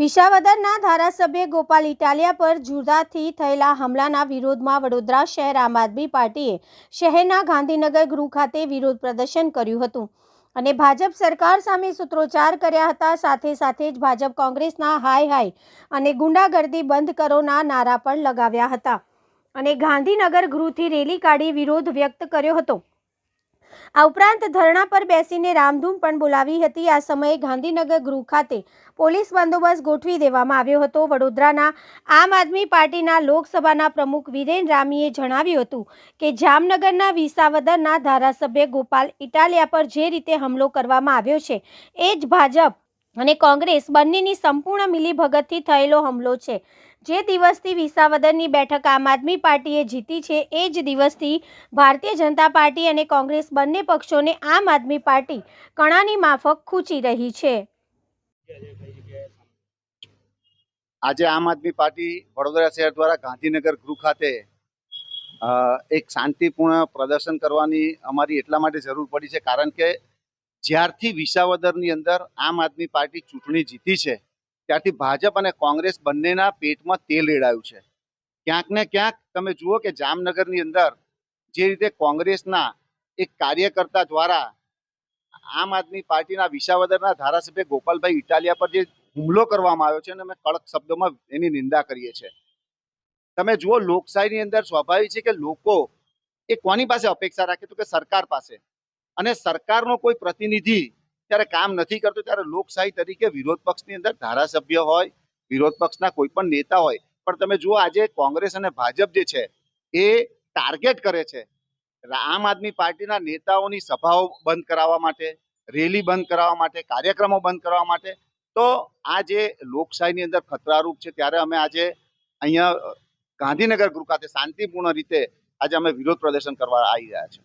વિસાવદરના ધારાસભ્ય ગોપાલ ઇટાલિયા પર જુદાથી થયેલા હુમલાના વિરોધમાં વડોદરા શહેર આમ આદમી પાર્ટીએ શહેરના ગાંધીનગર ગૃહ ખાતે વિરોધ પ્રદર્શન કર્યું હતું. અને ભાજપ સરકાર સામે સૂત્રોચ્ચાર કર્યા હતા. સાથે સાથે જ ભાજપ કોંગ્રેસના હાય હાય અને ગુંડાગર્દી બંધ કરોના નારા પણ લગાવ્યા હતા. અને ગાંધીનગર ગૃહથી રેલી કાઢી વિરોધ વ્યક્ત કર્યો હતો. આ ઉપરાંત ધરણા પર બેસીને રામધૂમ પણ બોલાવી હતી. આ સમયે ગાંધીનગર ગૃહ ખાતે પોલીસ બંદોબસ્ત ગોઠવી દેવામાં આવ્યો હતો. વડોદરાના આમ આદમી પાર્ટીના લોકસભાના પ્રમુખ વિરેન રામીએ જણાવ્યું હતું કે જામનગરના વિસાવદરના ધારાસભ્ય ગોપાલ ઇટાલિયા પર જે રીતે હુમલો કરવામાં આવ્યો છે, એ જ ભાજપ અને કોંગ્રેસ બંનેની સંપૂર્ણ મિલીભગતથી થયેલો હુમલો છે. જે દિવસથી વિસાવદરની બેઠક આમ આદમી પાર્ટીએ જીતી છે, એ જ દિવસથી ભારતીય જનતા પાર્ટી અને કોંગ્રેસ બંને પક્ષોને આમ આદમી પાર્ટી કણાની માફક ખૂંચી રહી છે. આજે આમ આદમી પાર્ટી વડોદરા શહેર દ્વારા ગાંધીનગર ગૃહ ખાતે એક શાંતિપૂર્ણ પ્રદર્શન કરવાની અમારી એટલા માટે જરૂર પડી છે, કારણ કે જ્યારથી વિસાવદરની અંદર આમ આદમી પાર્ટી ચૂંટણી જીતી છે, ત્યારથી ભાજપ અને કોંગ્રેસ બંનેના પેટમાં તેલ રેડાયું છે. ક્યાંક ને ક્યાંક તમે જુઓ કે જામનગરની અંદર જે રીતે કોંગ્રેસના એક કાર્યકર્તા દ્વારા આમ આદમી પાર્ટીના વિસાવદરના ધારાસભ્ય ગોપાલભાઈ ઇટાલિયા પર જે હુમલો કરવામાં આવ્યો છે, અને અમે કડક શબ્દોમાં એની નિંદા કરીએ છીએ. તમે જુઓ લોકશાહીની અંદર સ્વાભાવિક છે કે લોકો એ કોની પાસે અપેક્ષા રાખે તો કે સરકાર પાસે? અને સરકારનો કોઈ પ્રતિનિધિ જ્યારે કામ નથી કરતો, ત્યારે લોકશાહી તરીકે વિરોધ પક્ષની અંદર ધારાસભ્ય હોય, વિરોધ પક્ષના કોઈ પણ નેતા હોય. પણ તમે જુઓ આજે કોંગ્રેસ અને ભાજપ જે છે, એ ટાર્ગેટ કરે છે આમ આદમી પાર્ટીના નેતાઓની સભાઓ બંધ કરાવવા માટે, રેલી બંધ કરાવવા માટે, કાર્યક્રમો બંધ કરવા માટે. તો આ જે લોકશાહીની અંદર ખતરારૂપ છે, ત્યારે અમે આજે અહીંયા ગાંધીનગર ગૃહ ખાતે શાંતિપૂર્ણ રીતે આજે અમે વિરોધ પ્રદર્શન કરવા આવી રહ્યા છે